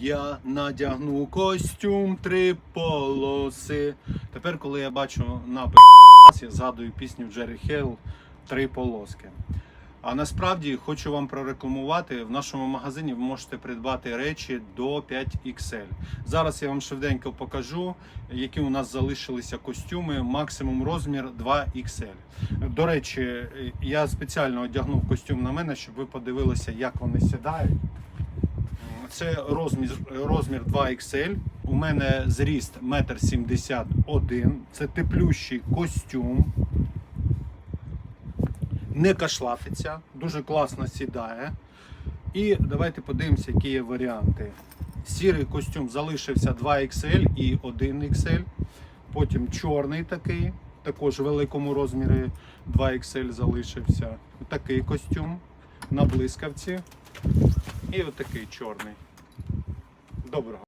Я надягну костюм три полоси. Тепер, коли я бачу напис, я згадую пісню Джері Хейл Три полоски. А насправді хочу вам прорекламувати. В нашому магазині ви можете придбати речі до 5XL. Зараз я вам швиденько покажу, які у нас залишилися костюми. Максимум розмір 2XL. До речі, я спеціально одягнув костюм на мене, щоб ви подивилися, як вони сідають. Це розмір, розмір 2XL. У мене зріст 1,71 м. Це теплющий костюм. Не кашлатиться, дуже класно сідає. І давайте подивимося, які є варіанти. Сірий костюм залишився 2XL і 1XL. Потім чорний такий, також в великому розмірі 2XL залишився. Такий костюм на блискавці. І отакий чорний. Доброго.